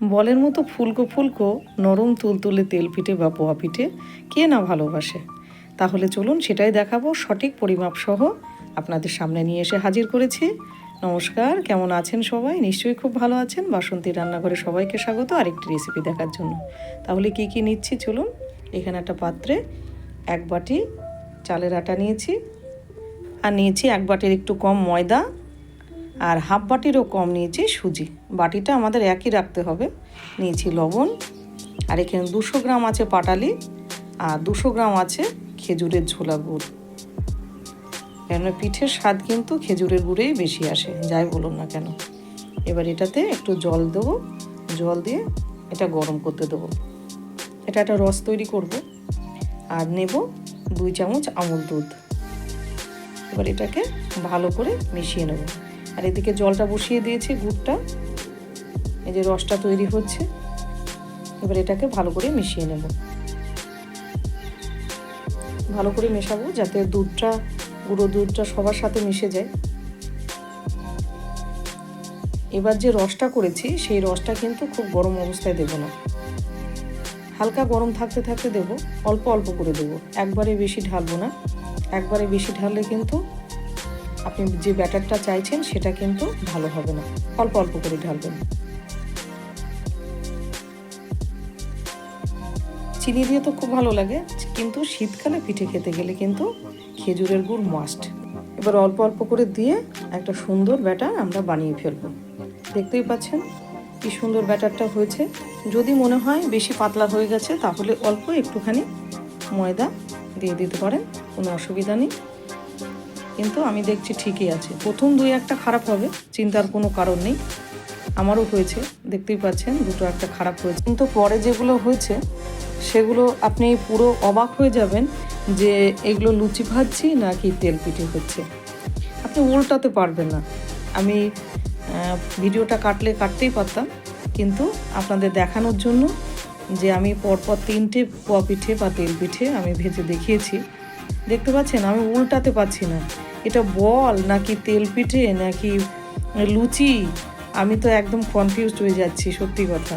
বলের মতো ফুলকো ফুলকো নরম তুলতুলে তেল পিঠে বা পোয়া পিঠে, কে না ভালোবাসে? তাহলে চলুন সেটাই দেখাবো সঠিক পরিমাপ সহ আপনাদের সামনে নিয়ে এসে হাজির করেছি। নমস্কার, কেমন আছেন সবাই? নিশ্চয়ই খুব ভালো আছেন। বাসন্তী রান্নাঘরে সবাইকে স্বাগত আরেকটি রেসিপি দেখার জন্য। তাহলে কি কি নিচ্ছি চলুন? এখানে একটা পাত্রে এক বাটি চালের আটা নিয়েছি। আর নিয়েছি এক বাটির একটু কম ময়দা আর হাফ বাটিরও কম নিয়েছি সুজি। বাটিটা আমাদের একই রাখতে হবে। নিয়েছি লবণ, আর এখানে দুশো গ্রাম আছে পাটালি, আর দুশো গ্রাম আছে খেজুরের ঝোলা গুড়। কেননা পিঠের স্বাদ কিন্তু খেজুরের গুড়েই বেশি আসে, যাই বলুন না কেন। এবার এটাতে একটু জল দেবো। জল দিয়ে এটা গরম করতে দেবো। এটা একটা রস তৈরি করব। আর নেব দুই চামচ আমুল দুধ। এবার এটাকে ভালো করে মিশিয়ে নেব। আর এদিকে জলটা বসিয়ে দিয়েছি গুড়টা। এই যে রসটা তৈরি হচ্ছে। এবার এটাকে ভালো করে মিশিয়ে নেব। ভালো করে মেশাবো যাতে দুধটা, গুঁড়ো দুধটা সবার সাথে মিশে যায়। এবার যে রসটা করেছি, সেই রসটা কিন্তু খুব গরম অবস্থায় দেবো না। হালকা গরম থাকতে থাকতে দেবো, অল্প অল্প করে দেবো। একবারে বেশি ঢালবো না। একবারে বেশি ঢাললে কিন্তু আপনি যে ব্যাটারটা চাইছেন, সেটা কিন্তু ভালো হবে না। অল্প অল্প করে ঢালবেন। চিনি দিয়ে তো খুব ভালো লাগে, কিন্তু শীতকালে পিঠে খেতে গেলে কিন্তু খেজুরের গুড় মাস্ট এবার অল্প অল্প করে দিয়ে একটা সুন্দর ব্যাটার আমরা বানিয়ে ফেলব। দেখতেই পাচ্ছেন কি সুন্দর ব্যাটারটা হয়েছে। যদি মনে হয় বেশি পাতলা হয়ে গেছে, তাহলে অল্প একটুখানি ময়দা দিয়ে দিতে পারেন, কোনো অসুবিধা নেই। কিন্তু আমি দেখছি ঠিকই আছে। প্রথম দুই একটা খারাপ হবে, চিন্তার কোনো কারণ নেই। আমারও হয়েছে, দেখতেই পাচ্ছেন, দুটো একটা খারাপ হয়েছে। কিন্তু পরে যেগুলো হয়েছে, সেগুলো আপনি পুরো অবাক হয়ে যাবেন যে এগুলো লুচি ভাজছি নাকি তেল পিঠে হচ্ছে। আপনি উল্টাতে পারবেন না। আমি ভিডিওটা কাটলে কাটতেই পারতাম, কিন্তু আপনাদের দেখানোর জন্য যে আমি পরপর তিনটে পিঠে বা তেল পিঠে আমি ভেজে দেখিয়েছি, দেখতে পাচ্ছেন, আমি উল্টাতে পারছি না। এটা বল নাকি তেল পিঠে, নাকি লুচি? আমি তো একদম কনফিউজড হয়ে যাচ্ছি, সত্যি কথা।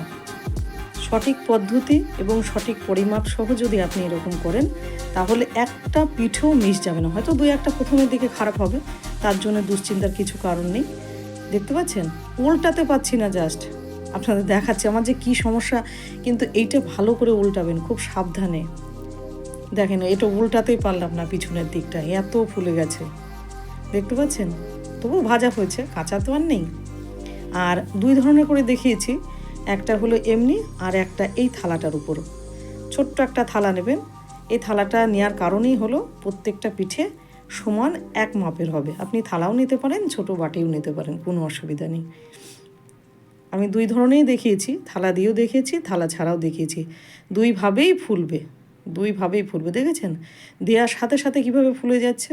সঠিক পদ্ধতি এবং সঠিক পরিমাপ সহ যদি আপনি এরকম করেন, তাহলে একটা পিঠেও মিস যাবে না। হয়তো দুই একটা প্রথমের দিকে খারাপ হবে, তার জন্য দুশ্চিন্তার কিছু কারণ নেই। দেখতে পাচ্ছেন? উল্টাতে পাচ্ছি না জাস্ট আপনাদের দেখাচ্ছি আমার যে কি সমস্যা, কিন্তু এইটা ভালো করে উল্টাবেন, খুব সাবধানে। দেখেন, এটা উল্টাতেই পারলাম না পিছনের দিকটা, এত ফুলে গেছে। দেখতে পাচ্ছেন? তবু ভাজা হয়েছে, কাঁচা তো আর নেই। আর দুই ধরনের করে দেখিয়েছি, একটা হলো এমনি আর একটা এই থালাটার উপর। ছোট্ট একটা থালা নেবেন। এই থালাটা নেওয়ার কারণেই হলো প্রত্যেকটা পিঠে সমান এক মাপের হবে। আপনি থালাও নিতে পারেন, ছোট বাটিও নিতে পারেন, কোনো অসুবিধা নেই। আমি দুই ধরনেরই দেখিয়েছি, থালা দিয়েও দেখিয়েছি, থালা ছাড়াও দেখিয়েছি। দুইভাবেই ফুলবে দুইভাবেই ফুলবে, দেখেছেন? দেওয়ার সাথে সাথে কীভাবে ফুলে যাচ্ছে?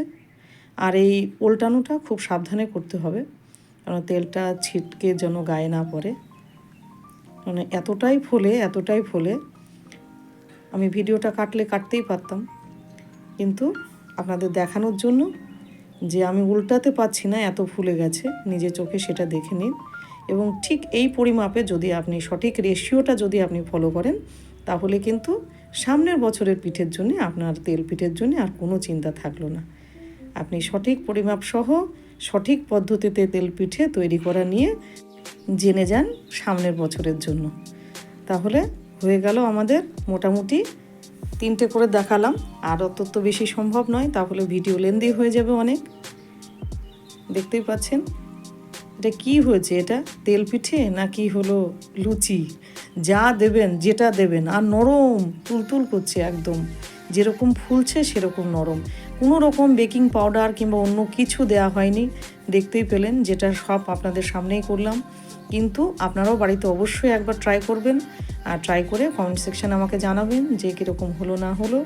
আর এই উল্টানোটা খুব সাবধানে করতে হবে, কারণ তেলটা ছিটকে যেন গায়ে না পড়ে। মানে এতটাই ফোলে এতটাই ফোলে, আমি ভিডিওটা কাটলে কাটতেই পারতাম। কিন্তু আপনাদের দেখানোর জন্য যে আমি উল্টাতে পারছি না, এত ফুলে গেছে, নিজে চোখে সেটা দেখে নিন। এবং ঠিক এই পরিমাপে যদি আপনি সঠিক রেশিওটা যদি আপনি ফলো করেন, তাহলে কিন্তু সামনের বছরের পিঠের জন্য আপনার তেল পিঠের জন্য আর কোনো চিন্তা থাকল না। আপনি সঠিক পরিমাপ সহ সঠিক পদ্ধতিতে তেল পিঠে তৈরি করা নিয়ে জেনে যান সামনের বছরের জন্য। তাহলে হয়ে গেল আমাদের মোটামুটি তিনটে করে দেখালাম। আর অত তো বেশি সম্ভব নয়, তাহলে ভিডিও লেন্দি হয়ে যাবে অনেক। দেখতেই পাচ্ছেন? এটা কি হয়েছে? এটা তেল পিঠে না কি হলো লুচি? যা দেবেন, যেটা দেবেন। আর নরম, তুলতুল করছে একদম। যেরকম ফুলছে, সেরকম নরম। কোনো রকম বেকিং পাউডার কিংবা অন্য কিছু দেওয়া হয়নি। দেখতেই পেলেন যেটা সব আপনাদের সামনেই করলাম। কিন্তু আপনারাও বাড়িতে অবশ্যই একবার ট্রাই করবেন আর ট্রাই করে কমেন্ট সেকশানে আমাকে জানাবেন যে কীরকম হলো না হলো।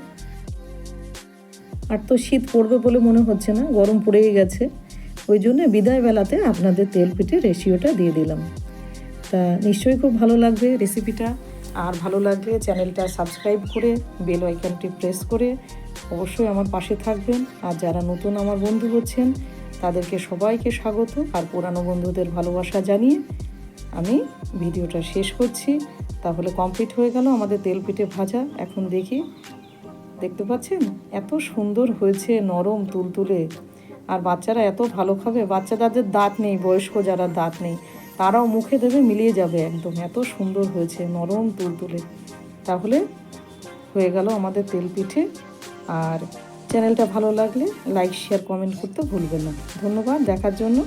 আর তো শীত পড়বে বলে মনে হচ্ছে না, গরম পড়েই গেছে। ওই জন্য বিদায় বেলাতে আপনাদের তেল পিঠে রেশিওটা দিয়ে দিলাম। তা নিশ্চয়ই খুব ভালো লাগবে রেসিপিটা আর ভালো লাগলে চ্যানেলটা সাবস্ক্রাইব করে বেল আইকনটি প্রেস করে অবশ্যই আমার পাশে থাকবেন। আর যারা নতুন আমার বন্ধু হচ্ছেন, তাদেরকে সবাইকে স্বাগত। আর পুরানো বন্ধুদের ভালোবাসা জানিয়ে আমি ভিডিওটা শেষ করছি। তাহলে কমপ্লিট হয়ে গেল আমাদের তেল পিঠে ভাজা। এখন দেখি, দেখতে পাচ্ছেন? এত সুন্দর হয়েছে নরম তুলতুলে। আর বাচ্চারা এত ভালো খাবে। বাচ্চা যাদের দাঁত নেই, বয়স্ক যারা দাঁত নেই, তারাও মুখে দেবে, মিলিয়ে যাবে একদম। এত সুন্দর হয়েছে নরম তুলতুলে। তাহলে হয়ে গেল আমাদের তেল পিঠে আর চ্যানেলটা ভালো লাগলে লাইক শেয়ার কমেন্ট করতে ভুলবেন না। ধন্যবাদ দেখার জন্য।